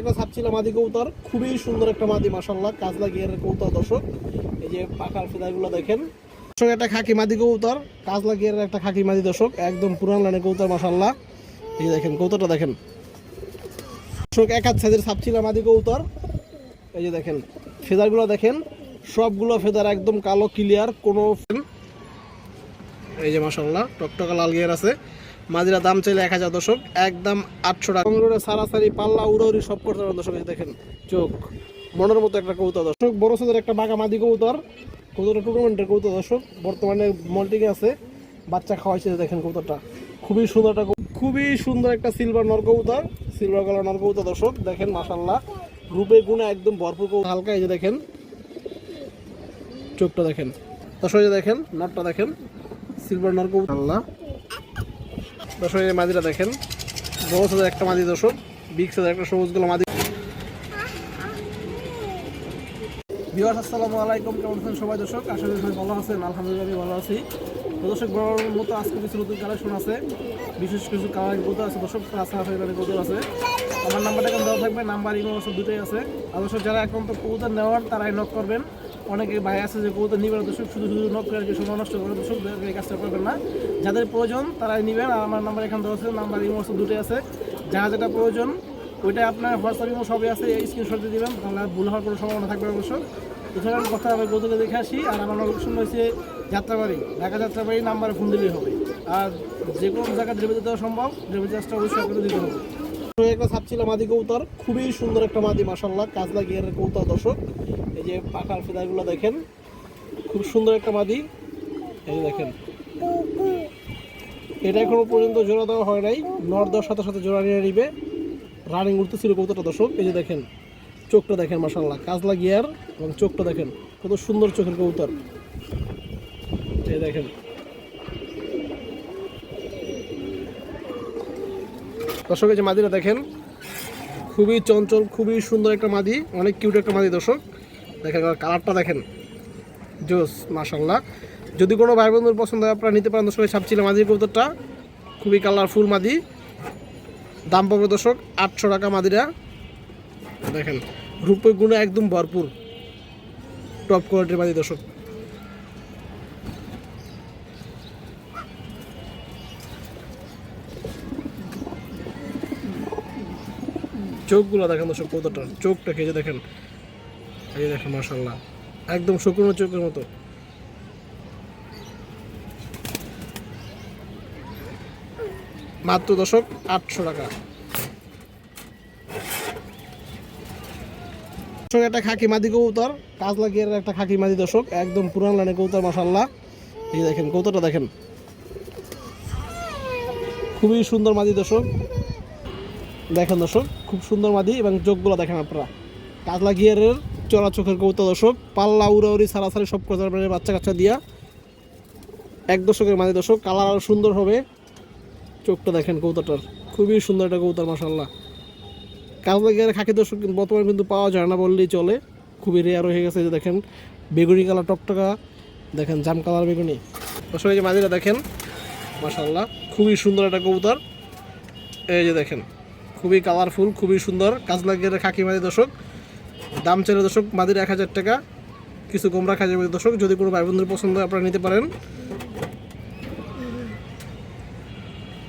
একটা ছাপছিলাম মাদি কৌতার খুবই সুন্দর একটা মাদি মাসাল্লাহ কাজলা গিয়ারের কৌতার দর্শক। এই যে পাখার ফিদাগুলো দেখেন। দর্শক একটা খাকি মাদি কৌতার কাজলা গিয়ারের একটা খাকি মাদি, দর্শক। একদম পুরান লাইনের কৌতার মাসাল্লাহ এই দেখেন কৌতাটা দেখেন। দর্শক, এক মাদি কৌতার এই যে দেখেন, ফেদারগুলো দেখেন। সবগুলো ফেদার একদম কালো, ক্লিয়ার, কোনো এই যে মাসাল্লাহ টকটকা লাল গিয়ার আছে। মাঝিরা দাম চাইলে এক হাজার দশক একদম আটশো টাকা। কংগ্রেসে সারাসারি, পাল্লা, উড়াউড়ি সব করতে পারেন দর্শক দেখেন চোখ। মনের মতো একটা কৌতা দর্শক। বড় সাদের একটা বাঘা মাদি কৌতার কৌতাটা টুর্নামেন্টের কৌতা দর্শক। বর্তমানে মল্টিকে আছে। বাচ্চা খাওয়াইছে দেখেন কৌতাটা খুবই সুন্দর একটা খুবই সুন্দর একটা সিলভার নর কৌতার সিলভার কালার নর কৌতা দর্শক, দেখেন মাসাল্লাহ রূপে, গুণে একদম ভরপুর হালকা এই যে দেখেন। চোখটা দেখেন। দর্শক দেখেন, নটটা দেখেন। সিলভার নর কৌতা আল্লাহ এই মাদিটা দেখেন। বড় একটা মাদি দর্শক, বিগ সাদের একটা সবুজগুলো মাদি। বিহার আসসালামু আলাইকুম, কেমন আছেন সবাই দর্শক? আশা করি ভালো আছেন, আলহামদুলিল্লাহ আমি ভালো আছি। তো দর্শক, বড় মতো আজকে কিছু নতুন কালেকশন আছে, বিশেষ কিছু কালারিং কৌতো আছে দর্শক আছে কৌতো আছে। আমার নাম্বারটা এখন দেওয়া থাকবে, নাম্বার, ইমো আছে দুটোই আছে। আর দর্শক, যারা এখন তো কৌতো নেওয়ার, তারাই নক করবেন। অনেকে ভাই আছে যে কৌতো নিবেন দর্শক শুধু শুধু নক করে সময় নষ্ট করে দর্শক এই কাজটা করবেন না। যাদের প্রয়োজন তারাই নেবেন, আর আমার নাম্বার এখানে দেওয়া আছে নাম্বার ইমো আছে দুটোই আছে। যারা যেটা প্রয়োজন ওইটা আপনার হোয়াটসঅ্যাপ ইমো সবই আছে, এই স্ক্রিনশট দিয়ে দিবেন, তাহলে ভুল হওয়ার কোনো সম্ভাবনা থাকবে অবশ্য। এছাড়া কথা আমি গৌতমকে দেখে আসি, আর আমার লোকেশন রয়েছে যাত্রাবাড়ি, ঢাকা যাত্রাবাড়ি নাম্বারে ফোন দিলেই হবে। আর যে কোনো জায়গায় ডেলিভারি দেওয়া সম্ভব ডেলিভারি চার্জটা অবশ্যই আপনাদের দিতে হবে। একটা ছাপছিলাম মাদি কৌতার খুবই সুন্দর একটা মাদি মাসাল্লাহ কাজলা গিয়ারের কৌতার দর্শক। এই যে পাখার ফেদারগুলো দেখেন, খুব সুন্দর একটা মাদি। এই দেখেন। এটা এখনও পর্যন্ত জোড়া দেওয়া হয় নাই। নর সাথে সাথে জোড়া নিয়ে নিবে। রানিং উঠতেছিল কৌতাটা দর্শক। এই যে দেখেন, চোখটা দেখেন মাসাল্লাহ কাজলা গিয়ার এবং চোখটা দেখেন, কত সুন্দর চোখের কবুতর। এই দেখেন। দর্শক, এই যে মাদিটা দেখেন, খুবই চঞ্চল, খুবই সুন্দর একটা মাদি, অনেক কিউট একটা মাদি দর্শক। দেখেন কালারটা দেখেন। জোস মাসাল্লাহ যদি কোনো ভাই বন্ধুর পছন্দ হয়, আপনারা নিতে পারেন দর্শক সাপচিলা মাদির কবুতরটা। খুবই কালারফুল মাদি। দাম পাবে দর্শক, আটশো টাকা মাদিরা দেখেন, রূপের গুণে একদম ভরপুর। টপ কোয়ালিটির মাদি দর্শক। চোখগুলো দেখেন দর্শক, কতটা চোখটা খেয়ে দেখেন। এই দেখেন মার্শাল্লাহ একদম শুকনো চোখের মতো। মাত্র দশক আটশো টাকা। দর্শক, একটা খাকি মাদি কবুতর কাজ লাগিয়ে একটা খাকি মাদি দর্শক, একদম পুরান লাইনের কবুতর মাসাল্লাহ এই দেখেন কবুতরটা দেখেন। খুবই সুন্দর মাদি দর্শক। দেখেন দর্শক, খুব সুন্দর মাদি এবং চোখগুলো দেখেন আপনারা। কাজলা গিয়ারের চড়া চোখের কবুতর দর্শক, পাল্লা, উড়াউড়ি, সারাসারি সব করতে বাচ্চা কাচ্চা দিয়া এক দশকের মাদি দর্শক, কালার আরও সুন্দর হবে। চোখটা দেখেন কবুতরটার, খুবই সুন্দর একটা কবুতর মাসাল্লাহ কাজলা গিয়ারের খাকি দর্শক, বর্তমানে কিন্তু পাওয়া যায় না বললেই চলে, খুবই রেয়ার হয়ে গেছে যে দেখেন, বেগুনি কালার টকটকা, দেখেন জাম কালার বেগুনি। দর্শক, এই যে মাদিটা দেখেন মাসাল্লাহ খুবই সুন্দর একটা কবুতর। এই যে দেখেন খুবই কালারফুল খুবই সুন্দর। কাজ লাগিয়ে খাকি মাদি দর্শক। দাম চাইলে দর্শক, মাদির এক হাজার টাকা। কিছু কম রাখা যাবে দর্শক, যদি কোনো ভাই বন্ধুর পছন্দ আপনারা নিতে পারেন।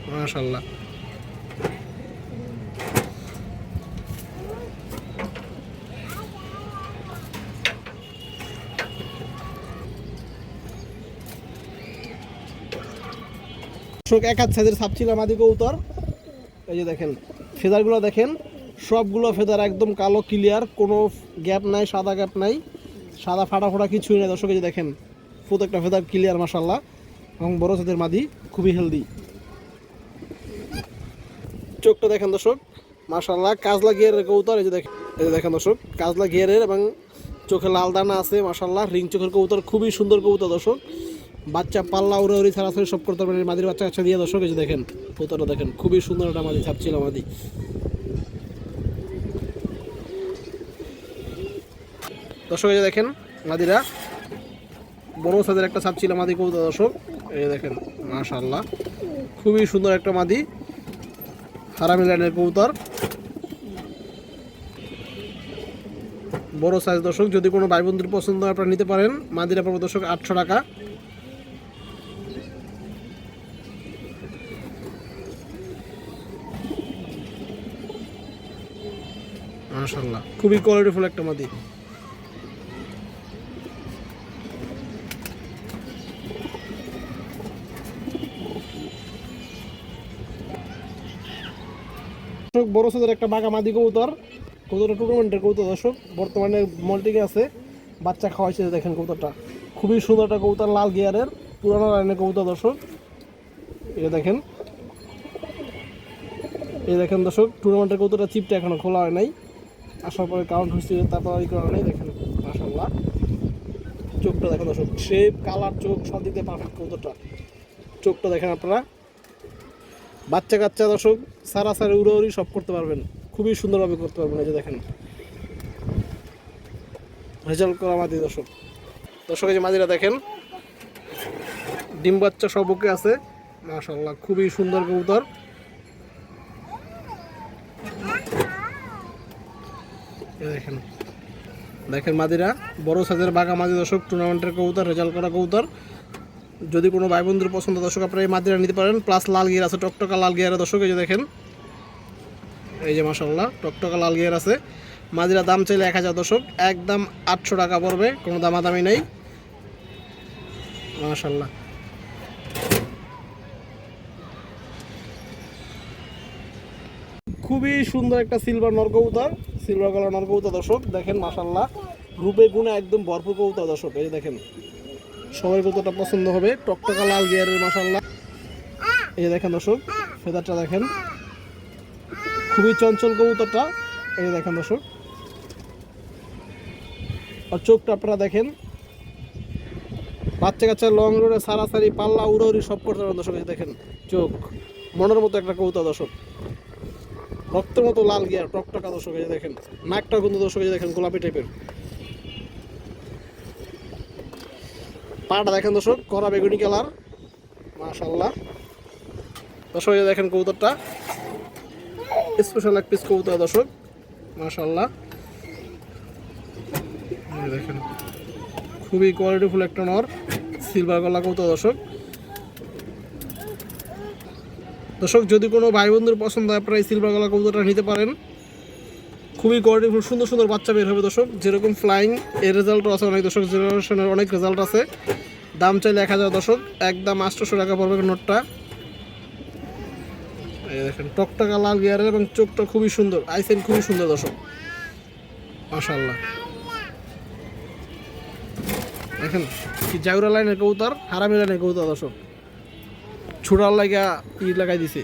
মাশাল্লাহ এক হাত সাইজের সাপছিলা মাদি কৌতর এই যে দেখেন ফেদারগুলো দেখেন, সবগুলো ফেদার একদম কালো ক্লিয়ার কোনো গ্যাপ নাই, সাদা গ্যাপ নাই, সাদা ফাটা ফোটা কিছুই নেই। দর্শক যে দেখেন, প্রত্যেকটা ফেদার ক্লিয়ার মাসাল্লাহ এবং বড় সাইজের মাদি, খুবই হেলদি চোখটা দেখেন, দর্শক মাসাল্লাহ কাজলা গিয়ারের কৌতর এই যে দেখেন, এই যে দেখেন, দর্শক, কাজলা গিয়ারের এবং চোখে লাল দানা আছে মাসাল্লাহ রিং চোখের কবুতর, খুবই সুন্দর কবুতর, দর্শক। বাচ্চা পাল্লা উড়ে উড়ি ছাড়াছাড়ি সব করতে পারবেন মাদির বাচ্চা কাচ্চা দিয়ে দর্শক যে দেখেন কৌতরটা দেখেন, খুবই সুন্দর একটা মাদি ছাপছিল মাদি। দর্শক যে দেখেন, মাদিরা বড় সাইজের একটা ছাপছিল মাদি কবুতর, দর্শক। এই দেখেন মাশাল্লাহ খুবই সুন্দর একটা মাদি, হারামি লাইনের কবুতর। বড় সাইজ দর্শক, যদি কোনো ভাই বন্ধুর পছন্দ আপনারা নিতে পারেন। মাদিরা পড়বে দর্শক, আটশো টাকা। মাশাল্লাহ খুবই কোয়ালিটিফুল একটা মাদি। দর্শক, বড় সাইজের একটা বাঘা মাদি কবুতর। কবুতরটা টুর্নামেন্টের কবুতর দর্শক, বর্তমানে মল্টিকে আছে। বাচ্চা খাওয়াইছে দেখেন কবুতরটা। খুবই সুন্দর একটা কবুতর, লাল গিয়ারের, পুরানো লাইনের কবুতর দর্শক। এই দেখেন। এই দেখেন দর্শক টুর্নামেন্টের কবুতরটা চিপটা এখনও খোলা হয় নাই। আসার পরে কাউন্ট হয়েছে, তারপর ই করা নাই, দেখেন মাসাল্লাহ চোখটা দেখেন দর্শক শেপ কালার চোখ, সব দিক দিয়ে পারফেক্ট কবুতরটা। চোখটা দেখেন আপনারা। বাচ্চা কাচ্চা দর্শক সারা সারা উড়াউড়ি সব করতে পারবেন। খুবই সুন্দরভাবে করতে পারবেন, এই যে দেখেন। রেজাল্ট করা মাদি দর্শক। দর্শক, এই যে মাদিরা দেখেন, ডিম বাচ্চা সব ওকে আছে। মাশাল্লাহ খুবই সুন্দর কবুতর। দেখেন। দেখেন মাদিরা, বড় সাইজের বাঘা মাদি দর্শক, টুর্নামেন্টের কবুতর, রেজাল্ট করা কবুতর। যদি কোনো ভাই বন্ধুর পছন্দ দর্শক, আপনারা এই মাদিরা নিতে পারেন। প্লাস লাল গিয়ার আছে, টকটকা লাল গিয়ার দর্শক, এই যে দেখেন। এই যে মাসাল্লাহ টকটকা লাল গিয়ার আছে। মাদিরা দাম চাইলে এক হাজার দর্শক, একদম আটশো টাকা পড়বে, কোনো দামাদামি নেই। মাসাল্লাহ খুবই সুন্দর একটা সিলভার নরকবুতর সিলভার কালার নরকবুতর দর্শক, দেখেন মাসাল্লাহ রূপে গুণে একদম ভরপুর কবুতর দর্শক, এই দেখেন, সবাই কতটা পছন্দ হবে, টকটকা লাল গিয়ারের মাসাল্লাহ এই দেখেন দর্শক, ফেদারটা দেখেন, খুবই চঞ্চল কবুতরটা, এই দেখেন দর্শক, আর চোখটা আপনারা দেখেন, বাচ্চা কাচ্চা লং রোডে সারাসারি, পাল্লা, উড়াউড়ি সব করতে দর্শক, এই দেখেন, চোখ, মনের মতো একটা কবুতর দর্শক। রক্তের মতো লাল গিয়ার টকটকা দর্শক এই দেখেন। নাকটা কিন্তু দর্শক এই দেখেন, গোলাপি টাইপের। পাটা দেখেন দর্শক কড়া বেগুনি কালার মাশাল্লাহ দর্শক, এই দেখেন কবুতরটা। স্পেশাল এক পিস কবুতর দর্শক মাশাল্লাহ দেখেন, খুবই কোয়ালিটিফুল একটা নর সিলভার গলা কবুতর দর্শক। দর্শক, যদি কোনো ভাই বন্ধুর পছন্দ হয়, আপনারা এই সিলভার গলা কবুতরটা নিতে পারেন। খুবই কোয়ালিটিফুল সুন্দর সুন্দর বাচ্চা বের হবে দর্শক। যেরকম ফ্লাইং এর রেজাল্টও আছে অনেক দর্শক। জেনারেশনের অনেক রেজাল্ট আছে। দাম চাইলে এক হাজার দর্শক। একদম আটশোশো টাকা পড়বে নোটটা। দেখেন, টকটকা লাল গিয়ারের এবং চোখটা খুবই সুন্দর। আইসেন খুবই সুন্দর দর্শক। মাশাল্লাহ দেখেন, কি জাউরা লাইনের কবুতর, হারামি লাইনের কবুতর দর্শক। ছুটার লাগা ই লাগাই দিছে।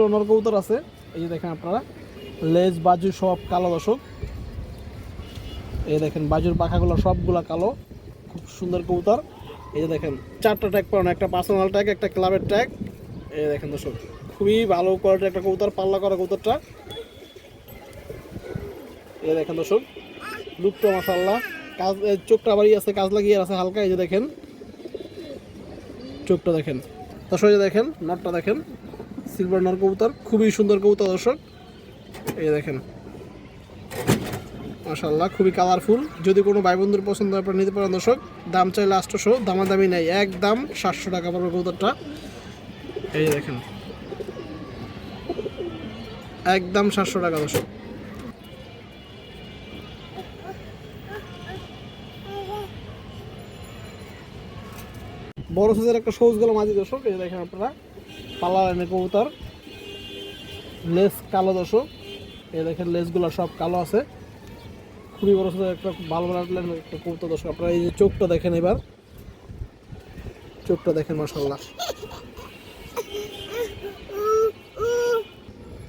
রনর কবুতর আছে, এই যে দেখেন আপনারা, লেজ, বাজু সব কালো দর্শক। এই দেখেন, বাজুর পাখাগুলো সবগুলা কালো, খুব সুন্দর কবুতর। এই যে দেখেন, চারটা ট্যাগ পাওয়া একটা পার্সোনাল ট্যাগ একটা ক্লাবের ট্যাগ এই দেখেন দর্শক খুবই ভালো কোয়ালিটির একটা কবুতর পাল্লা করা কবুতরটা। এই দেখেন দর্শক লুকটা মাসাল্লাহ কাজ এ, চোখটা বাড়ি আছে কাজ লাগিয়ে আছে হালকা এই যে দেখেন। চোখটা দেখেন। দর্শক এই দেখেন নটটা দেখেন। সিলভার নর কবুতর খুবই সুন্দর কবুতর দর্শক। এই দেখেন। মাশাল্লাহ খুবই কালারফুল যদি কোনো ভাই বন্ধুর পছন্দ আপনারা নিতে পারেন দর্শক। দাম চাইলে আটশোশো দামাদামি নেই। একদম সাতশো টাকা পড়বে কবুতরটা। এই দেখেন। একদম সাতশো টাকা দর্শক বড় সাইজের একটা সবুজ গলা মাঝি দর্শক, এই দেখেন আপনারা। পাল্লা লাইনের কবুতর। লেস কালো দর্শক। এই দেখেন, লেসগুলো সব কালো আছে। খুবই বড় সাইজের একটা ভালো লাইনের একটা কবুতর দর্শক। আপনারা এই যে চোখটা দেখেন এবার। চোখটা দেখেন মাসাল্লাহ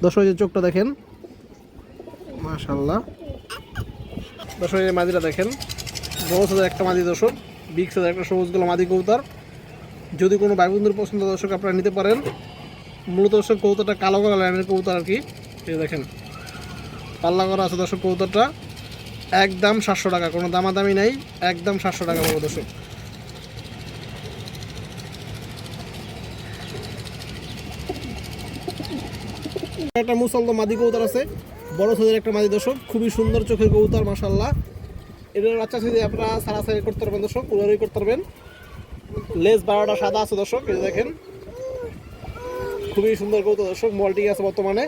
দর্শক যে চোখটা দেখেন। মাশাল্লাহ দর্শক, এই মাদিটা দেখেন। বড় সাইজের একটা মাদি, দর্শক। বিগ সাইজের একটা সবুজগুলো মাদি কবুতর। যদি কোনো ভাই বন্ধুর পছন্দ, দর্শক, আপনারা নিতে পারেন। মূলত, দর্শক, কবুতরটা কালো করা লাইনের কবুতর আর কি। এই দেখেন, পাল্লা করা আছে, দর্শক, কবুতরটা। একদম সাতশো টাকা, কোনো দামাদামি নাই। একদম সাতশো টাকা পাবো, দর্শক। একটা মুসলদ মাদি কবুতর আছে। বড় সাইজের একটা মাদি দর্শক, খুবই সুন্দর চোখের কবুতর মাসাল্লাহ এটার বাচ্চা সাইজে আপনারা সারা সারাসারি করতে পারবেন দর্শক, পুরোই করতে পারবেন। লেজ বারোটা সাদা আছে দর্শক যে দেখেন। খুবই সুন্দর কবুতর দর্শক, মলটি আছে বর্তমানে।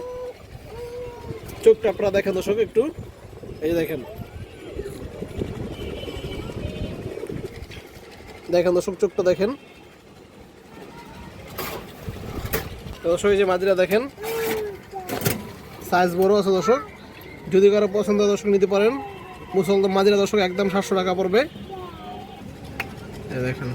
চোখটা আপনারা দেখেন দর্শক একটু। এই দেখেন। দেখেন দর্শক, চোখটা দেখেন। দর্শক, এই যে মাদিরা দেখেন। সাইজ বড় আছে দর্শক। যদি কারও পছন্দ দর্শক নিতে পারেন। মুসলমান মাদিরা দর্শক একদম সাতশো টাকা পড়বে। দেখেন।